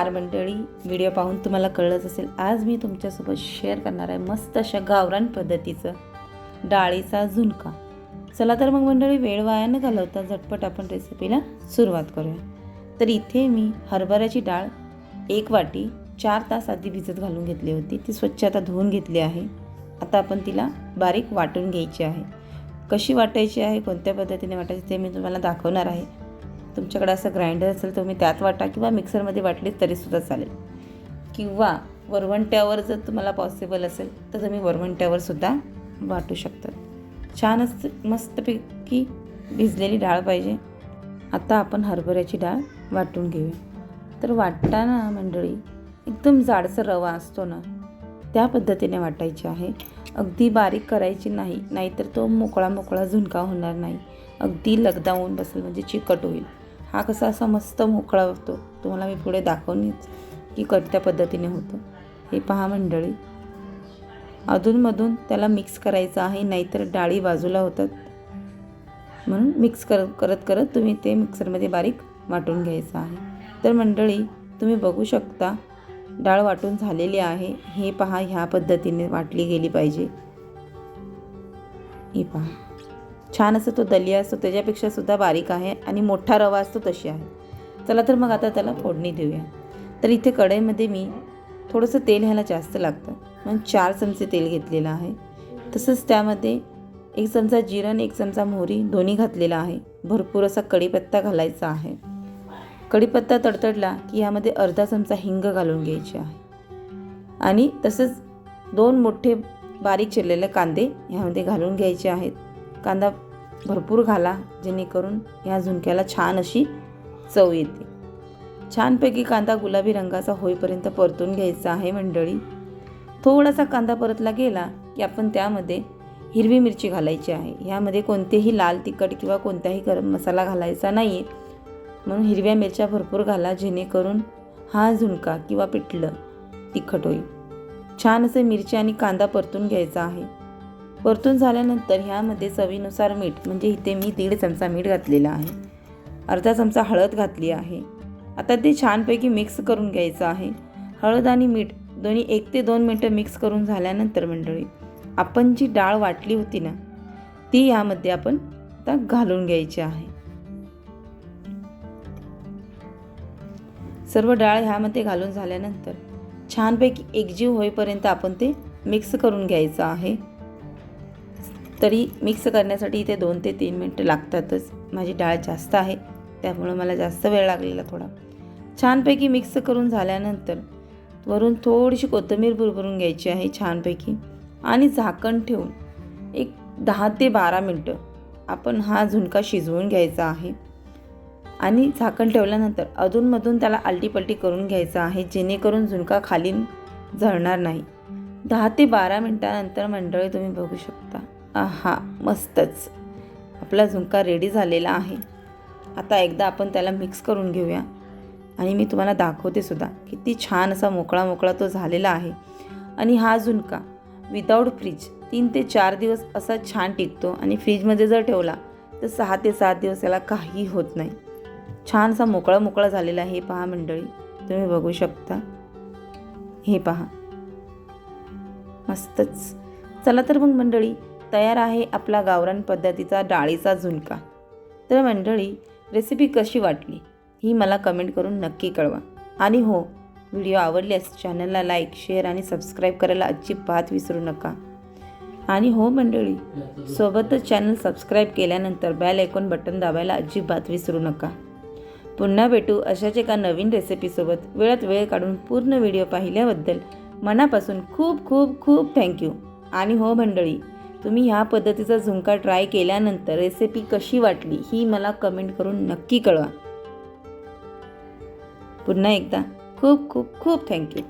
नमस्कार मंडळी. व्हिडिओ पाहून तुम्हाला कळलंच असेल आज मी तुमच्यासोबत शेअर करणार आहे मस्त अशा गावरान पद्धतीचं डाळीचा झुणका. चला तर मग मंडळी वेळ वाया न घालवता झटपट आपण रेसिपीला सुरुवात करूया. तर इथे मी हरभऱ्याची डाळ एक वाटी चार तास आधी भिजत घालून घेतली होती. ती स्वच्छ आता धुवून घेतली आहे. आता आपण तिला बारीक वाटून घ्यायची आहे. कशी वाटायची आहे कोणत्या पद्धतीने वाटायची ते मी तुम्हाला दाखवणार आहे. तुमच्याकडे असं ग्राइंडर असेल तुम्ही त्यात वाटा किंवा मिक्सरमध्ये वाटली तरीसुद्धा चालेल. किंवा वरवंट्यावर जर तुम्हाला पॉसिबल असेल तर तुम्ही वरवंट्यावर सुद्धा वाटू शकता. छान असं मस्तपैकी भिजलेली डाळ पाहिजे. आता आपण हरभऱ्याची डाळ वाटून घेऊया. तर वाटताना मंडळी एकदम जाडसर रवा असतो ना त्या पद्धतीने वाटायची आहे. अगदी बारीक करायची नाही नाहीतर तो मोकळा मोकळा झुणका होणार नाही. अगदी लगदावून बसेल म्हणजे चिकट होईल. हा कसा असा मस्त मोकळा होतो. तुम्हाला मी पुढे दाखवूनच की कटत्या पद्धतीने होतं. हे पहा मंडळी. अधूनमधून त्याला मिक्स करायचं आहे नाहीतर डाळी बाजूला होतात. म्हणून मिक्स करत करत करत तुम्ही ते मिक्सरमध्ये बारीक वाटून घ्यायचं आहे. तर मंडळी तुम्ही बघू शकता डाळ वाटून झालेली आहे. हे पहा ह्या पद्धतीने वाटली गेली पाहिजे. हे पहा. छान असं तो दलिया असतो त्याच्यापेक्षा सुद्धा बारीक आहे आणि मोठा रवा असतो तशी आहे. चला तर मग आता त्याला फोडणी देऊया. तर इथे कढईमध्ये मी थोडंसं तेल ह्याला जास्त लागतं. म्हणून चार चमचे तेल घेतलेलं आहे. तसंच त्यामध्ये एक चमचा जिरं आणि एक चमचा मोहरी दोन्ही घातलेला आहे. भरपूर असा कढीपत्ता घालायचा आहे. कढीपत्ता तडतडला की ह्यामध्ये अर्धा चमचा हिंग घालून घ्यायची आहे. आणि तसंच दोन मोठे बारीक चिरलेले कांदे ह्यामध्ये घालून घ्यायचे आहेत. कांदा भरपूर घाला जेणेकरून ह्या झुणक्याला छान अशी चव येते. छानपैकी कांदा गुलाबी रंगाचा होईपर्यंत परतून घ्यायचा आहे मंडळी. थोडासा कांदा परतला गेला की आपण त्यामध्ये हिरवी मिरची घालायची आहे. ह्यामध्ये कोणतेही लाल तिखट किंवा कोणताही गरम मसाला घालायचा नाही आहे म्हणून हिरव्या मिरच्या भरपूर घाला जेणेकरून हा झुणका किंवा पिठलं तिखट होईल. छान असे मिरची आणि कांदा परतून घ्यायचा आहे. परतून झाल्यानंतर ह्यामध्ये चवीनुसार मीठ म्हणजे इथे मी दीड चमचा मीठ घातलेला आहे. अर्धा चमचा हळद घातली आहे. आता ते छानपैकी मिक्स करून घ्यायचं आहे. हळद आणि मीठ दोन्ही एक ते दोन मिनटं मिक्स करून झाल्यानंतर मंडळी आपण जी डाळ वाटली होती ना ती यामध्ये आपण आता घालून घ्यायची आहे. सर्व डाळ ह्यामध्ये घालून झाल्यानंतर छानपैकी एकजीव होईपर्यंत आपण ते मिक्स करून घ्यायचं आहे. तरी मिक्स करण्यासाठी इथे दोन ते तीन मिनटं लागतातच. माझी डाळ जास्त आहे त्यामुळं मला जास्त वेळ लागलेला थोडा. छानपैकी मिक्स करून झाल्यानंतर वरून थोडीशी कोथिंबीर भुरभरून घ्यायची आहे छानपैकी आणि झाकण ठेवून एक दहा ते बारा मिनटं आपण हा झुणका शिजवून घ्यायचा आहे. आणि झाकण ठेवल्यानंतर अधूनमधून त्याला आलटीपलटी करून घ्यायचं आहे जेणेकरून झुणका खाली झळणार नाही. दहा ते बारा मिनटानंतर मंडळी तुम्ही बघू शकता. आहा मस्तच. आपला झुणका रेडी झालेला आहे. आता एकदा आपण त्याला मिक्स करून घेऊया. आणि मी तुम्हाला दाखवते सुद्धा किती छान असा मोकळा मोकळा तो झालेला आहे. आणि हा झुणका विदाऊट फ्रीज तीन ते चार दिवस असा छान टिकतो. आणि फ्रीजमध्ये जर ठेवला तर सहा ते सात दिवस याला काही होत नाही. छान असा मोकळा मोकळा झालेला आहे हे पहा मंडळी. तुम्ही बघू शकता. हे पहा. मस्तच. चला तर मग मंडळी तयार आहे आपला गावरान पद्धतीचा डाळीचा झुणका. तर मंडळी रेसिपी कशी वाटली? ही मला कमेंट करून नक्की कळवा. आणि हो व्हिडिओ आवडल्यास चॅनलला लाईक शेअर आणि सबस्क्राईब करायला अजिबात विसरू नका. आणि हो मंडळी सोबतच चॅनल सबस्क्राईब केल्यानंतर बॅल ऐकून बटन दाबायला अजिबात विसरू नका. पुन्हा भेटू अशाच एका नवीन रेसिपीसोबत वेळात वेळ काढून पूर्ण व्हिडिओ पाहिल्याबद्दल मनापासून खूप खूप खूप थँक्यू आणि हो मंडळी तुम्ही ह्या पद्धतीचा झुणका ट्राय केल्यानंतर रेसिपी कशी वाटली ही मला कमेंट करून नक्की कळवा. पुन्हा एकदा खूप खूप खूप थँक्यू